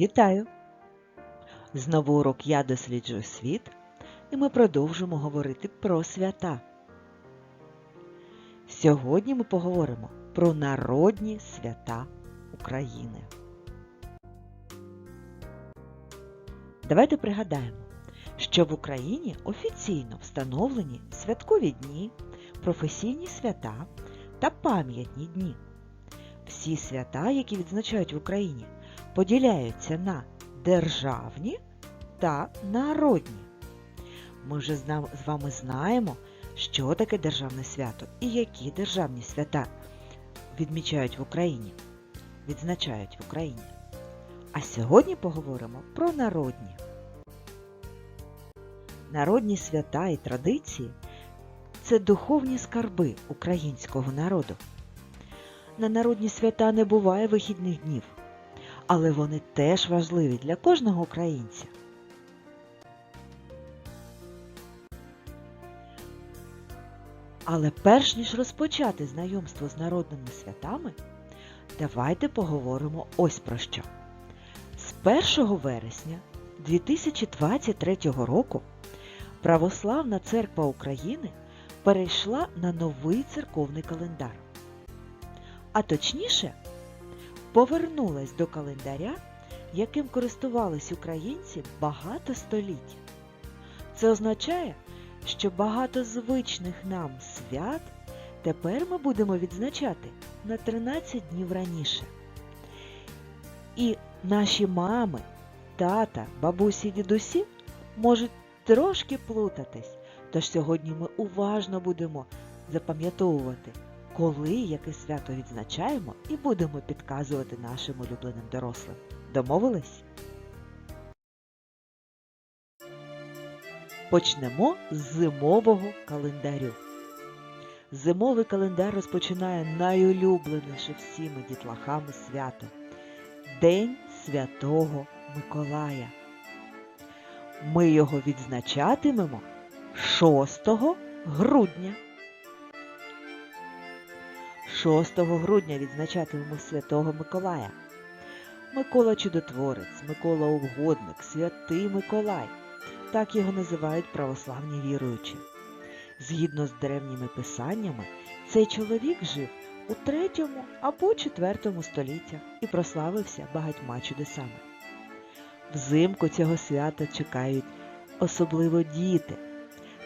Вітаю! Знову урок Я досліджую світ, і ми продовжимо говорити про свята. Сьогодні ми поговоримо про народні свята України. Давайте пригадаємо, що в Україні офіційно встановлені святкові дні, професійні свята та пам'ятні дні. Всі свята, які відзначають в Україні, поділяються на державні та народні. Ми вже з вами знаємо, що таке державне свято і які державні свята відмічають в Україні, відзначають в Україні. А сьогодні поговоримо про народні. Народні свята і традиції це духовні скарби українського народу. На народні свята не буває вихідних днів, але вони теж важливі для кожного українця. Але перш ніж розпочати знайомство з народними святами, давайте поговоримо ось про що. З 1 вересня 2023 року Православна Церква України перейшла на новий церковний календар. А точніше, повернулась до календаря, яким користувались українці багато століть. Це означає, що багато звичних нам свят тепер ми будемо відзначати на 13 днів раніше. І наші мами, тата, бабусі, дідусі можуть трошки плутатись. Тож сьогодні ми уважно будемо запам'ятовувати, коли яке свято відзначаємо, і будемо підказувати нашим улюбленим дорослим. Домовились? Почнемо з зимового календарю. Зимовий календар розпочинає найулюбленіше всіми дітлахами свято День Святого Миколая. Ми його відзначатимемо 6 грудня. 6 грудня відзначатимемо Святого Миколая. Микола Чудотворець, Микола Угодник, Святий Миколай. Так його називають православні віруючі. Згідно з древніми писаннями, цей чоловік жив у 3 або 4 століттях і прославився багатьма чудесами. Взимку цього свята чекають особливо діти,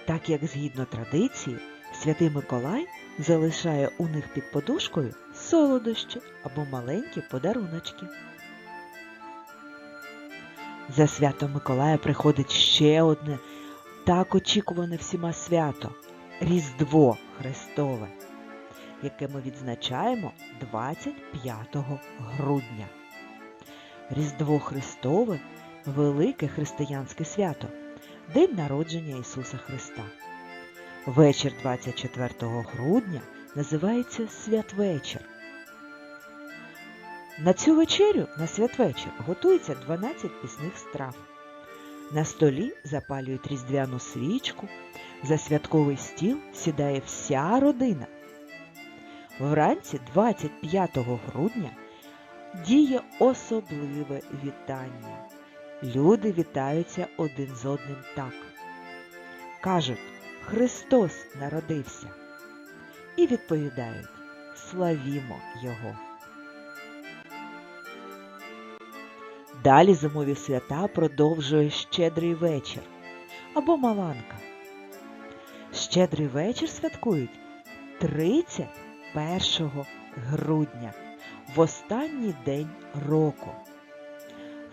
так як згідно традиції Святий Миколай залишає у них під подушкою солодощі або маленькі подаруночки. За святом Миколая приходить ще одне так очікуване всіма свято Різдво Христове, яке ми відзначаємо 25 грудня. Різдво Христове велике християнське свято, День народження Ісуса Христа. Вечір 24 грудня називається Святвечір. На цю вечерю, на святвечір, готується 12 пісних страв. На столі запалюють різдвяну свічку, за святковий стіл сідає вся родина. Вранці 25 грудня діє особливе вітання. Люди вітаються один з одним так. Кажуть, Христос народився. І відповідають Славімо Його. Далі зимові свята продовжує щедрий вечір або Маланка. Щедрий вечір святкують 31 грудня, в останній день року.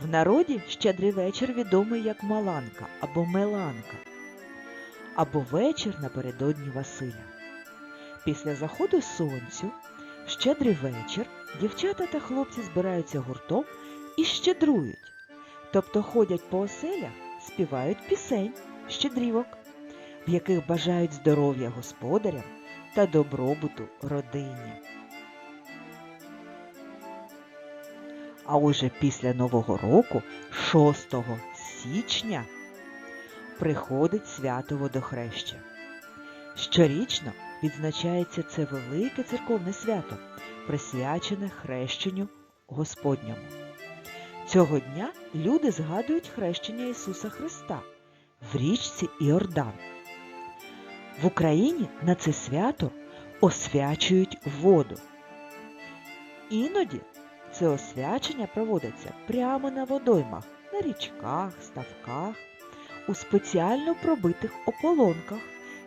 В народі щедрий вечір відомий як Маланка або Меланка, або вечір напередодні Василя. Після заходу сонцю, в щедрий вечір, дівчата та хлопці збираються гуртом і щедрують, тобто ходять по оселях, співають пісень, щедрівок, в яких бажають здоров'я господарям та добробуту родині. А уже після Нового року, 6 січня, приходить свято водохреща. Щорічно відзначається це велике церковне свято, присвячене хрещенню Господньому. Цього дня люди згадують хрещення Ісуса Христа в річці Іордан. В Україні на це свято освячують воду. Іноді це освячення проводиться прямо на водоймах, на річках, ставках, у спеціально пробитих ополонках,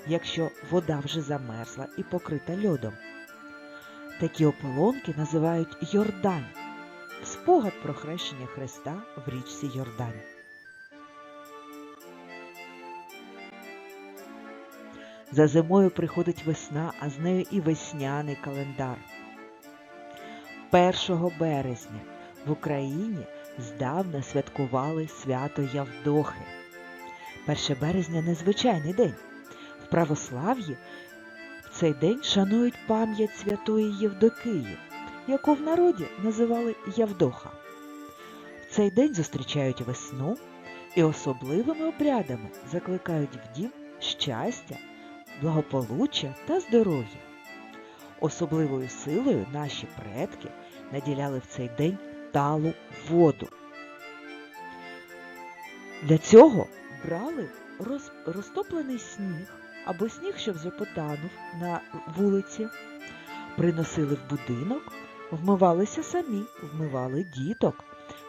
якщо вода вже замерзла і покрита льодом. Такі ополонки називають Йордань спогад про хрещення Христа в річці Йордань. За зимою приходить весна, а з нею і весняний календар. 1 березня в Україні здавна святкували свято Явдохи. 1 березня незвичайний день. В православ'ї в цей день шанують пам'ять святої Євдокиї, яку в народі називали Явдоха. В цей день зустрічають весну і особливими обрядами закликають в дім щастя, благополуччя та здоров'я. Особливою силою наші предки наділяли в цей день талу воду. Для цього брали роз, розтоплений сніг або сніг, що вже потанув на вулиці, приносили в будинок, вмивалися самі, вмивали діток,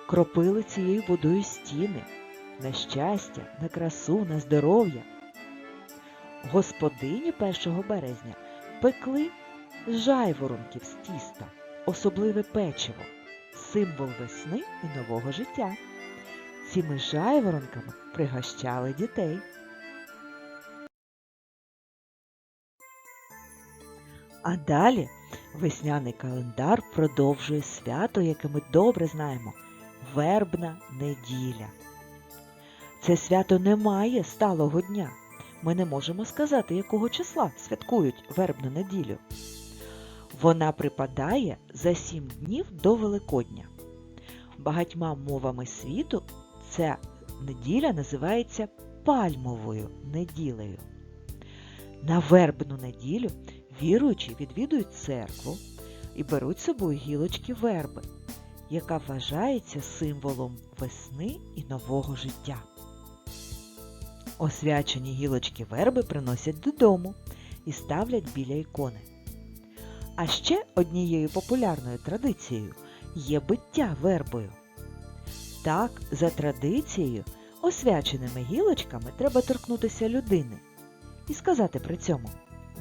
кропили цією водою стіни на щастя, на красу, на здоров'я. Господині 1 березня пекли жайворонків з тіста, особливе печиво, символ весни і нового життя. Цими жайворонками пригощали дітей. А далі весняний календар продовжує свято, яке ми добре знаємо вербна неділя. Це свято не має сталого дня. Ми не можемо сказати, якого числа святкують вербну неділю. Вона припадає за сім днів до Великодня. Багатьма мовами світу ця неділя називається пальмовою неділею. На вербну неділю віруючі відвідують церкву і беруть з собою гілочки верби, яка вважається символом весни і нового життя. Освячені гілочки верби приносять додому і ставлять біля ікони. А ще однією популярною традицією є биття вербою. Так, за традицією, освяченими гілочками треба торкнутися людини і сказати при цьому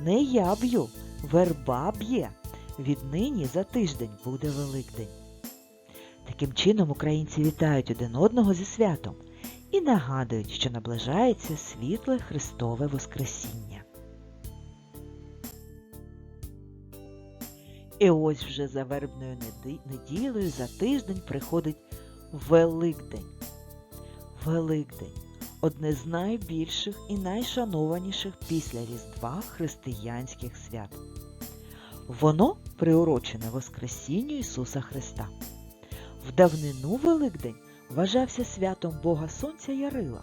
Не я б'ю, верба б'є. Віднині за тиждень буде Великдень. Таким чином українці вітають один одного зі святом і нагадують, що наближається світле Христове Воскресіння. І ось вже за вербною неділею за тиждень приходить Великдень. Великдень одне з найбільших і найшанованіших після Різдва християнських свят. Воно приурочене Воскресінню Ісуса Христа. В давнину Великдень вважався святом Бога Сонця Ярила.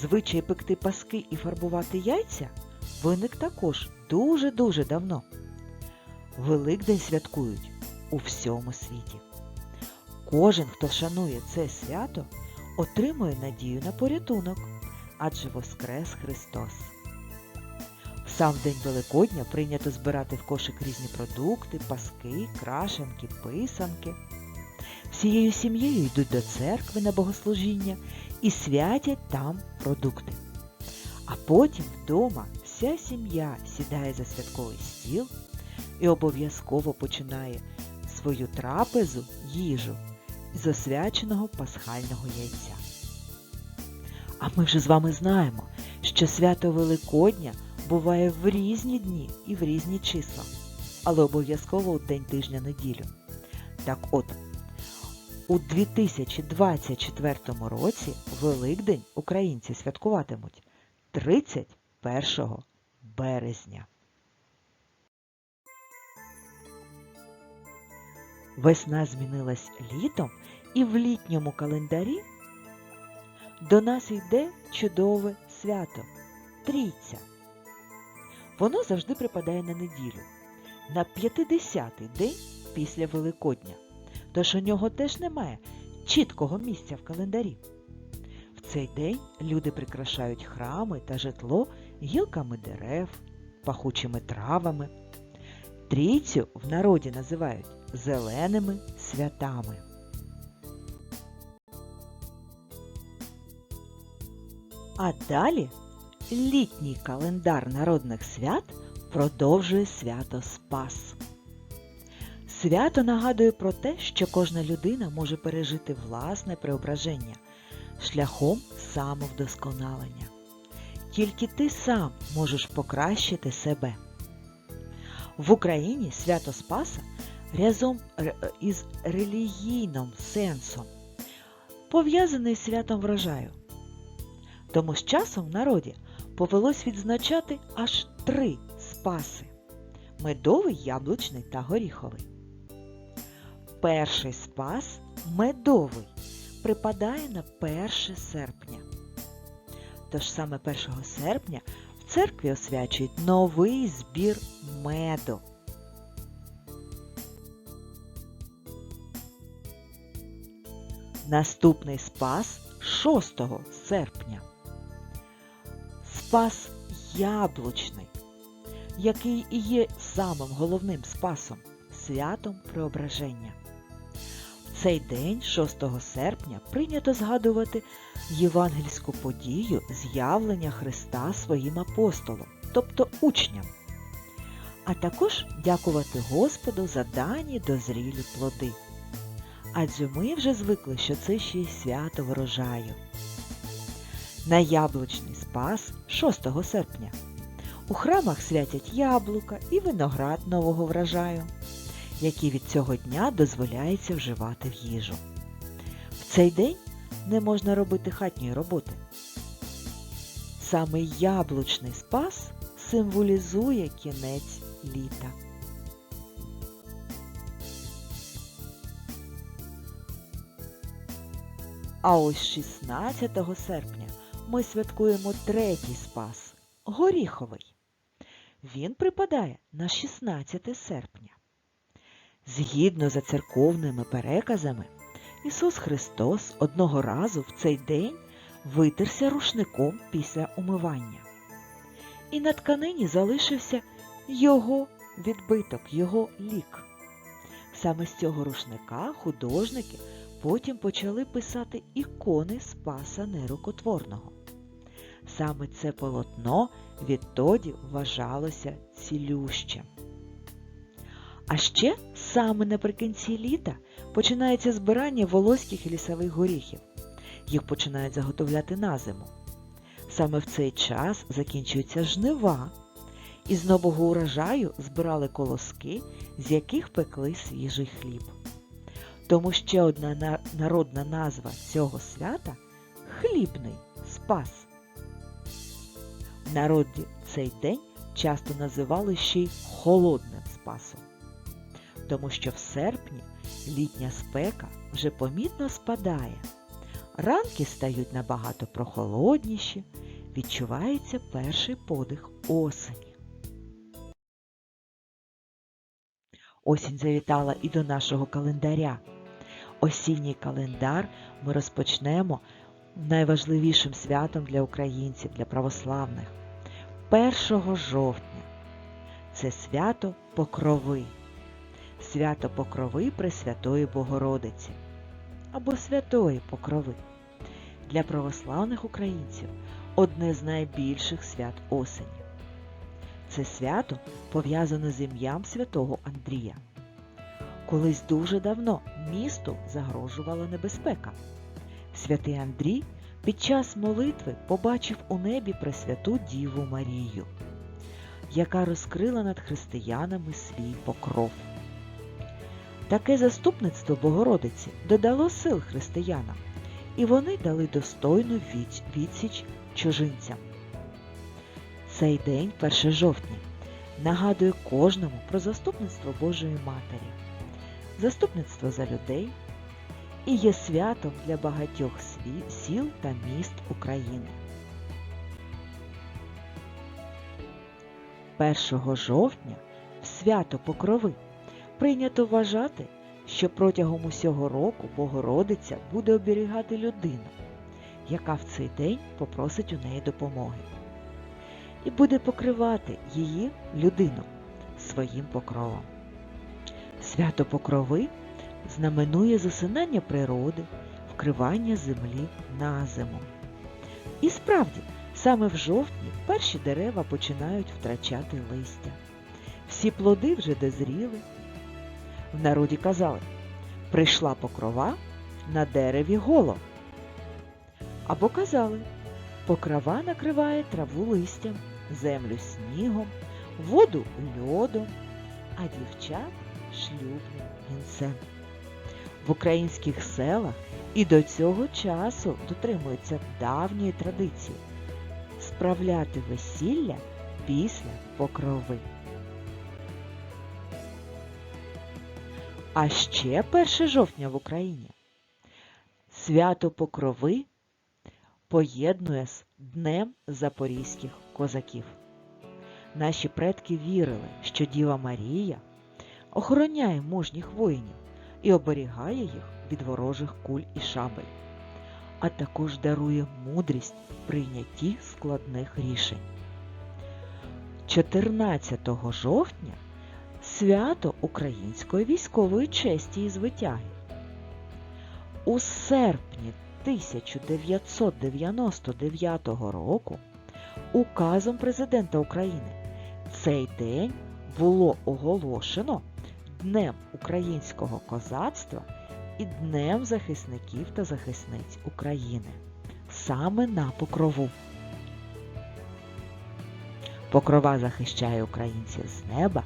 Звичай пекти паски і фарбувати яйця виник також дуже-дуже давно. Великдень святкують у всьому світі. Кожен, хто шанує це свято, отримує надію на порятунок, адже Воскрес Христос. В сам день Великодня прийнято збирати в кошик різні продукти, паски, крашенки, писанки. Всією сім'єю йдуть до церкви на богослужіння і святять там продукти. А потім вдома вся сім'я сідає за святковий стіл і обов'язково починає свою трапезу їжу з освяченого пасхального яйця. А ми вже з вами знаємо, що свято Великодня буває в різні дні і в різні числа, але обов'язково у день тижня неділю. Так от, у 2024 році Великдень українці святкуватимуть 31 березня. Весна змінилась літом, і в літньому календарі до нас йде чудове свято Трійця. Воно завжди припадає на неділю, на 50-й день після Великодня. Тож у нього теж немає чіткого місця в календарі. В цей день люди прикрашають храми та житло гілками дерев, пахучими травами. Трійцю в народі називають зеленими святами. А далі літній календар народних свят продовжує свято Спас. Свято нагадує про те, що кожна людина може пережити власне преображення шляхом самовдосконалення. Тільки ти сам можеш покращити себе. В Україні свято Спаса разом із релігійним сенсом пов'язаний з святом врожаю. Тому з часом в народі повелось відзначати аж три спаси медовий, яблучний та горіховий. Перший спас медовий припадає на 1 серпня. Тож саме 1 серпня в церкві освячують новий збір меду. Наступний спас 6 серпня. Спас яблучний, який і є самим головним спасом святом преображення. В цей день, 6 серпня, прийнято згадувати євангельську подію з'явлення Христа своїм апостолом, тобто учням, а також дякувати Господу за дані дозрілі плоди. Адже ми вже звикли, що це ще й свято врожаю. На яблучний спас 6 серпня у храмах святять яблука і виноград нового врожаю, які від цього дня дозволяється вживати в їжу. В цей день не можна робити хатньої роботи. Саме яблучний спас символізує кінець літа. А ось 16 серпня ми святкуємо третій спас горіховий. Він припадає на 16 серпня. Згідно за церковними переказами, Ісус Христос одного разу в цей день витерся рушником після умивання. І на тканині залишився його відбиток, його лік. Саме з цього рушника художники потім почали писати ікони Спаса Нерукотворного. Саме це полотно відтоді вважалося цілющим. А ще саме наприкінці літа починається збирання волоських лісових горіхів. Їх починають заготовляти на зиму. Саме в цей час закінчуються жнива, і з нового урожаю збирали колоски, з яких пекли свіжий хліб. Тому ще одна народна назва цього свята хлібний спас. В народі цей день часто називали ще й холодним спасом, тому що в серпні літня спека вже помітно спадає. Ранки стають набагато прохолодніші, відчувається перший подих осені. Осінь завітала і до нашого календаря. Осінній календар ми розпочнемо найважливішим святом для українців, для православних 1 жовтня. Це свято Покрови. Свято Покрови Пресвятої Богородиці або Святої Покрови. Для православних українців одне з найбільших свят осені. Це свято пов'язане з ім'ям святого Андрія. Колись дуже давно місту загрожувала небезпека. Святий Андрій під час молитви побачив у небі Пресвяту Діву Марію, яка розкрила над християнами свій покров. Таке заступництво Богородиці додало сил християнам, і вони дали достойну відсіч чужинцям. Цей день, 1 жовтня, нагадує кожному про заступництво Божої Матері, заступництво за людей і є святом для багатьох сіл та міст України. 1 жовтня в свято Покрови прийнято вважати, що протягом усього року Богородиця буде оберігати людину, яка в цей день попросить у неї допомоги, і буде покривати її людину своїм покровом. Свято Покрови знаменує засинання природи, вкривання землі на зиму. І справді, саме в жовтні перші дерева починають втрачати листя. Всі плоди вже дозріли. В народі казали, прийшла покрова на дереві голо. Або казали, покрова накриває траву листям, землю снігом, воду льодом, а дівчат шлюбним вінцем. В українських селах і до цього часу дотримуються давньої традиції справляти весілля після покрови. А ще 1 жовтня в Україні свято Покрови поєднує з Днем Запорізьких козаків. Наші предки вірили, що Діва Марія охороняє мужніх воїнів і оберігає їх від ворожих куль і шабель, а також дарує мудрість в прийнятті складних рішень. 14 жовтня свято української військової честі і звитяги. У серпні 1999 року указом президента України цей день було оголошено Днем українського козацтва і Днем захисників та захисниць України саме на покрову. Покрова захищає українців з неба,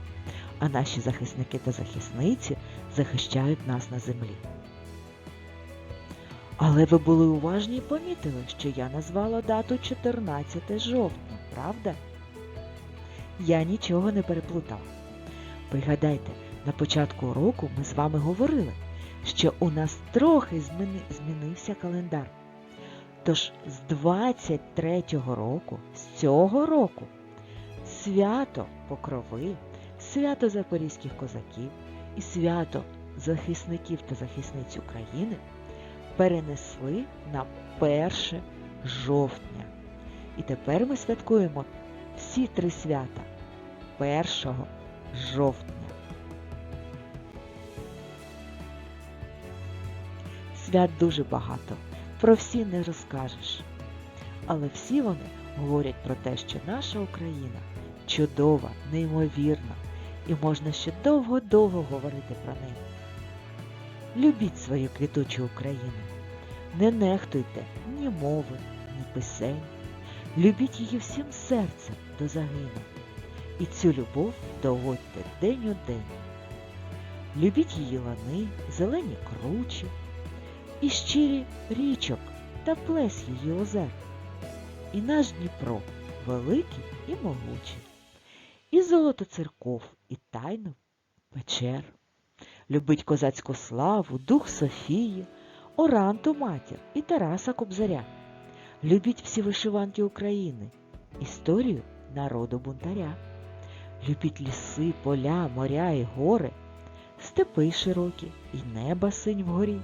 а наші захисники та захисниці захищають нас на землі. Але ви були уважні і помітили, що я назвала дату 14 жовтня, правда? Я нічого не переплутала. Пригадайте, на початку року ми з вами говорили, що у нас трохи зміни- змінився календар. Тож з 23-го року, з цього року, свято Покрови, свято Запорізьких козаків і свято захисників та захисниць України перенесли на 1 жовтня. І тепер ми святкуємо всі три свята 1 жовтня. Свят дуже багато, про всі не розкажеш. Але всі вони говорять про те, що наша Україна чудова, неймовірна, і можна ще довго-довго говорити про неї. Любіть свою квітучу Україну, не нехтуйте ні мови, ні писень. Любіть її всім серцем до загину. І цю любов доводьте день у день. Любіть її лани, зелені кручі, і щирі річок та плес її озер. І наш Дніпро великий і могучий, і золото церков, і тайну печер. Любить козацьку славу, дух Софії, Оранту матір і Тараса Кобзаря. Любіть всі вишиванки України, історію народу бунтаря. Любіть ліси, поля, моря і гори, степи широкі і неба синь вгорі.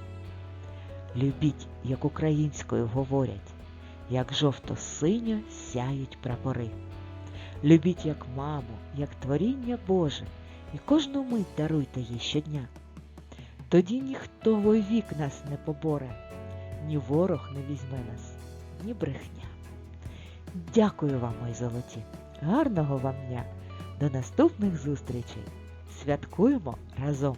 Любіть, як українською говорять, як жовто-синьо сяють прапори. Любіть, як маму, як творіння Боже, і кожну мить даруйте їй щодня. Тоді ніхто вовік нас не поборе, ні ворог не візьме нас, ні брехня. Дякую вам, мої золоті, гарного вам дня! До наступних зустрічей! Святкуємо разом!